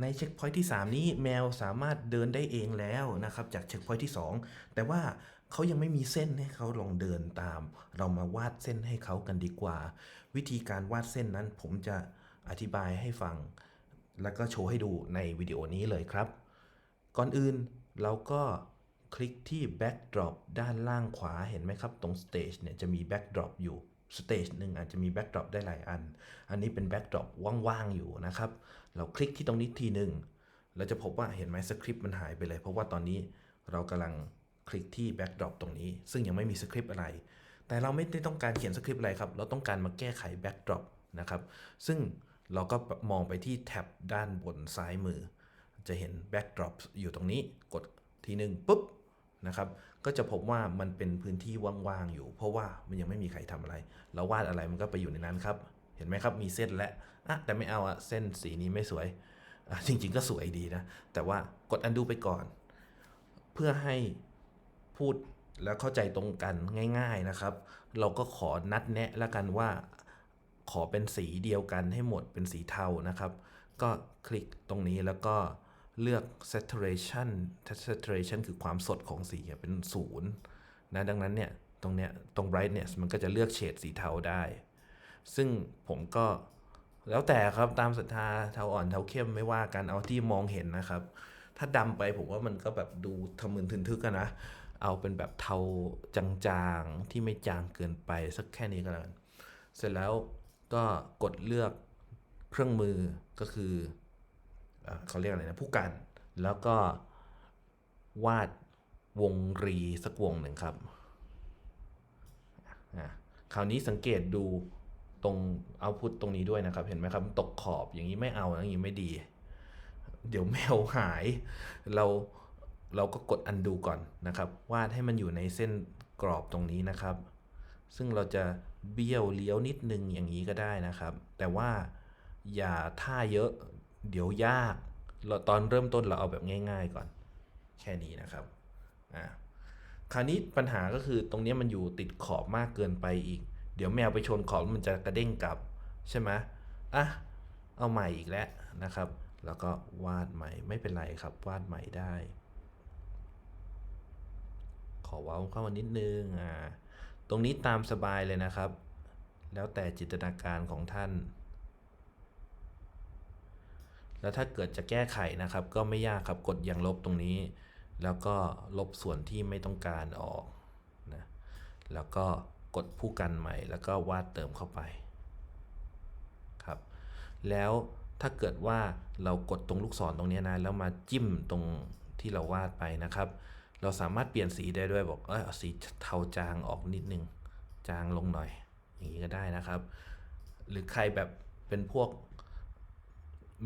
ในเช็คพอยท์ที่ 3 นี้แมวสามารถเดินได้เองแล้วนะครับจากเช็คพอยท์ที่ 2 แต่ว่าเขายังไม่มีเส้นให้เขาลองเดินตาม เรามาวาดเส้นให้เขากันดีกว่า วิธีการวาดเส้นนั้นผมจะอธิบายให้ฟัง แล้วก็โชว์ให้ดูในวิดีโอนี้เลยครับ ก่อนอื่นเราก็คลิกที่ backdrop ด้านล่างขวาเห็นไหมครับ ตรง stage เนี่ยจะมี backdrop อยู่ stage หนึ่งอาจจะมี backdrop ได้หลายอัน อันนี้เป็น backdrop ว่างๆอยู่นะครับ เราคลิกที่ตรงนี้ทีหนึ่งเราจะพบว่าเห็นไหมสคริปต์มันหายไปเลย เพราะว่าตอนนี้เรากำลังคลิกที่ backdrop ตรงนี้ ซึ่งยังไม่มีสคริปต์อะไร แต่เราไม่ได้ต้องการเขียนสคริปต์อะไรครับ เราต้องการมาแก้ไข backdrop นะครับ ซึ่งเราก็มองไปที่แท็บด้านบนซ้ายมือ จะเห็น backdrop อยู่ตรงนี้ กดทีหนึ่งปุ๊บ นะครับก็จะพบว่ามันเป็นพื้นที่ว่างๆอยู่ เพราะว่ามันยังไม่มีใครทำอะไร เราวาดอะไรมันก็ไปอยู่ในนั้นครับ เห็นไหมครับมีเส้นและอะแต่ไม่เอาอะเส้นสีนี้ไม่สวย จริงๆก็สวยดีนะ แต่ว่ากด undo ไปก่อน เพื่อให้พูดแล้วเข้าใจตรงกันง่าย ๆนะครับ เราก็ขอนัดแนะแล้วกันว่าขอเป็นสีเดียวกันให้หมดเป็นสีเทานะครับ ก็คลิกตรงนี้แล้วก็ เลือก saturation saturation คือความสดของสีเป็นศูนย์นะดังนั้นเนี่ยตรงเนี้ยตรง brightness มันก็จะเลือกเฉดสีเทาได้ ซึ่งผมก็แล้วแต่ครับตามศรัทธาเทาอ่อนเทาเข้มไม่ว่ากันเอาที่มองเห็นนะครับ ถ้าดำไปผมว่ามันก็แบบดูทะมึนทึนทึกกันนะ เอาเป็นแบบเทาจางๆ ที่ไม่จางเกินไปสักแค่นี้ก็แล้วกันเสร็จแล้วก็กดเลือกเครื่องมือก็คือ เขาเรียกอะไรนะผู้กันแล้วก็วาดวงรีสักวงหนึ่งครับอะคราวนี้สังเกตดูตรงเอาพุทตรงนี้ด้วยนะครับ เห็นไหมครับตกขอบอย่างนี้ไม่เอาอย่างนี้ไม่ดี เดี๋ยวแมวหาย เราเราก็กด undo ก่อนนะครับ วาดให้มันอยู่ในเส้นกรอบตรงนี้นะครับ ซึ่งเราจะเบี้ยวเลี้ยวนิดนึงอย่างนี้ก็ได้นะครับ แต่ว่าอย่าท่าเยอะ เดี๋ยวยาก เราตอนเริ่มต้นเราเอาแบบง่าย ๆก่อน แค่นี้นะครับอ่าคราวนี้ปัญหาก็คือตรงนี้มันอยู่ติดขอบมากเกินไปอีก เดี๋ยวแมวไปชนขอบมันจะกระเด้งกลับใช่ไหมอะเอาใหม่อีกแล้วนะครับ แล้วก็วาดใหม่ไม่เป็นไรครับ วาดใหม่ได้ ขอว้าเข้ามานิดนึงอ่าตรงนี้ตามสบายเลยนะครับ แล้วแต่จินตนาการของท่าน แล้วถ้าเกิดจะแก้ไขนะครับ ก็ไม่ยากครับกดอย่างลบตรงนี้ แล้วก็ลบส่วนที่ไม่ต้องการออกนะแล้วก็กดผู้กันใหม่ แล้วก็วาดเติมเข้าไปครับ แล้วถ้าเกิดว่าเรากดตรงลูกศรตรงนี้นะแล้วมาจิ้มตรงที่เราวาดไปนะครับ เราสามารถเปลี่ยนสีได้ด้วยบอกเออสีเทาจางออกนิดนึงจางลงหน่อย อย่างนี้ก็ได้นะครับ หรือใครแบบเป็นพวก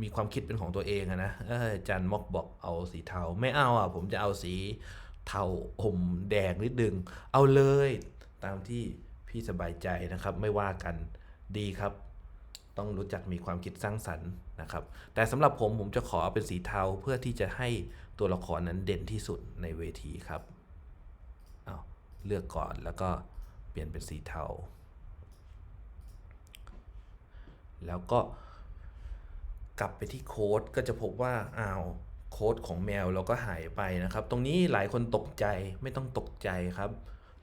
มีความคิดเป็นของตัวเองอะนะเออจันมอกบอกเอาสีเทา ไม่เอาอะผมจะเอาสีเทาอมแดงนิดนึง เอาเลยตามที่พี่สบายใจนะครับ ไม่ว่ากันดีครับ ต้องรู้จักมีความคิดสร้างสรรค์นะครับ แต่สำหรับผมผมจะขอเอาเป็นสีเทาเพื่อที่จะให้ตัวละครนั้นเด่นที่สุดในเวทีครับเอาเลือกก่อนแล้วก็เปลี่ยนเป็นสีเทา แล้วก็ กลับไปที่โค้ดก็จะพบว่าอ้าวโค้ดของแมวเราก็หายไปนะครับ ตรงนี้หลายคนตกใจไม่ต้องตกใจครับ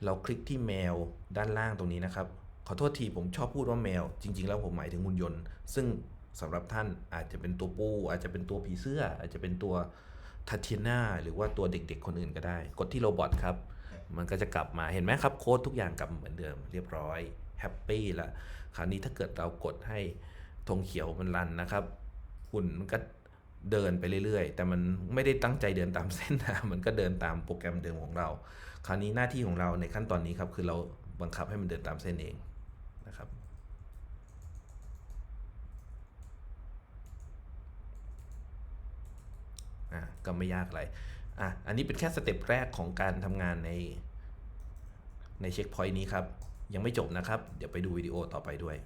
เราคลิกที่แมวด้านล่างตรงนี้นะครับ ขอโทษทีผมชอบพูดว่าแมว จริง ๆ แล้วผมหมายถึงหุ่นยนต์ ซึ่งสำหรับท่านอาจจะเป็นตัวปู อาจจะเป็นตัวผีเสื้อ อาจจะเป็นตัวทัตเทียนาหรือว่าตัวเด็กๆ คนอื่นก็ได้ กดที่โรบอทครับ มันก็จะกลับมาเห็นไหมครับ โค้ดทุกอย่างกลับเหมือนเดิมเรียบร้อยแฮปปี้ละคราวนี้ถ้าเกิดเรากดให้ธงเขียวมันรันนะครับ หุ่นมันก็เดินไปเรื่อยๆ แต่มันไม่ได้ตั้งใจเดินตามเส้นนะมันก็เดินตามโปรแกรมเดิมของเรา คราวนี้หน้าที่ของเราในขั้นตอนนี้ครับคือเราบังคับให้มันเดินตามเส้นเองนะครับอะก็ไม่ยากอะไรอะอันนี้เป็นแค่สเต็ปแรกของการทำงานในในเช็คพอยต์นี้ครับ ยังไม่จบนะครับ เดี๋ยวไปดูวิดีโอต่อไปด้วย